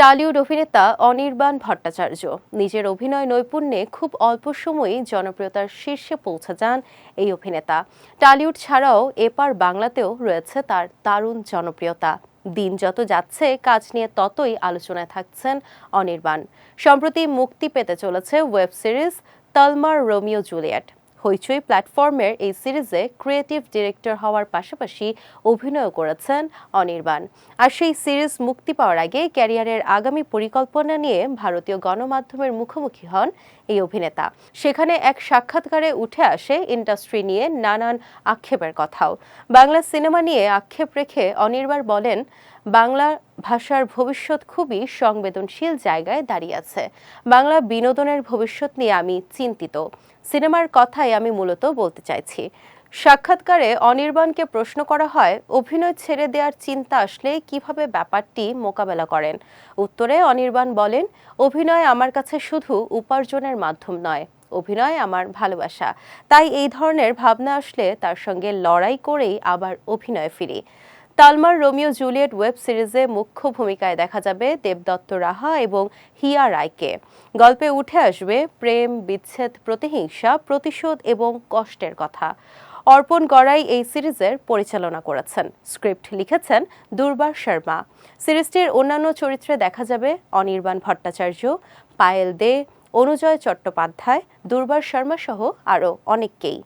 Tollywood অভিনেতা অনির্বাণ ভট্টাচার্য। নিজের অভিনয় নৈপুণ্যে খুব অল্প সময়েই জনপ্রিয়তার শীর্ষে পৌঁছে যান এই অভিনেতা। টালিউড ছাড়াও এপার বাংলাতেও রয়েছে তার দারুণ জনপ্রিয়তা। দিন যত যাচ্ছে, কাজ নিয়ে ততই আলোচনায় থাকছেন অনির্বাণ। সম্প্রতি মুক্তি পেতে চলেছে web series Talmar Romeo Juliet. Hoichoi প্ল্যাটফর্মের এই সিরিজে ক্রিয়েটিভ ডিরেক্টর হওয়ার পাশাপাশি অভিনয় করেছেন অনির্বাণ। আর সেই সিরিজ মুক্তি পাওয়ার আগে ক্যারিয়ারের আগামী পরিকল্পনা নিয়ে ভারতীয় গণমাধ্যমের মুখোমুখি হন এই অভিনেতা। সেখানে এক সাক্ষাৎকারে উঠে আসে ইন্ডাস্ট্রি নিয়ে নানান আক্ষেপের কথাও। বাংলা সিনেমা নিয়ে আক্ষেপ রেখে অনির্বাণ বলেন, বাংলা ভাষার ভবিষ্যৎ খুবই সংবেদনশীল জায়গায় দাঁড়িয়ে আছে। বাংলা বিনোদনের ভবিষ্যৎ নিয়ে আমি চিন্তিত। সিনেমার কথাই আমি মূলত বলতে চাইছি। সাক্ষাৎকারে অনির্বাণকে প্রশ্ন করা হয়, অভিনয় ছেড়ে দেওয়ার চিন্তা আসলে কীভাবে ব্যাপারটি মোকাবেলা করেন? উত্তরে অনির্বাণ বলেন, অভিনয় আমার কাছে শুধু উপার্জনের মাধ্যম নয়, অভিনয় আমার ভালোবাসা। তাই এই ধরনের ভাবনা আসলে তার সঙ্গে লড়াই করেই আবার অভিনয় ফিরি। তালমার রোমিও জুলিয়েট ওয়েব সিরিজে মুখ্য ভূমিকায় দেখা যাবে দেবদত্ত রাহা এবং হিয়া রায়কে। গল্পে উঠে আসবে প্রেম, বিচ্ছেদ, প্রতিহিংসা, প্রতিশোধ এবং কষ্টের কথা। অর্পণ গড়াই এই সিরিজের পরিচালনা করেছেন। স্ক্রিপ্ট লিখেছেন দুর্বার শর্মা। সিরিজটির অন্যান্য চরিত্রে দেখা যাবে অনির্বাণ ভট্টাচার্য, পায়েল দে, অনুজয় চট্টোপাধ্যায়, দুর্বার শর্মা সহ আরও অনেককেই।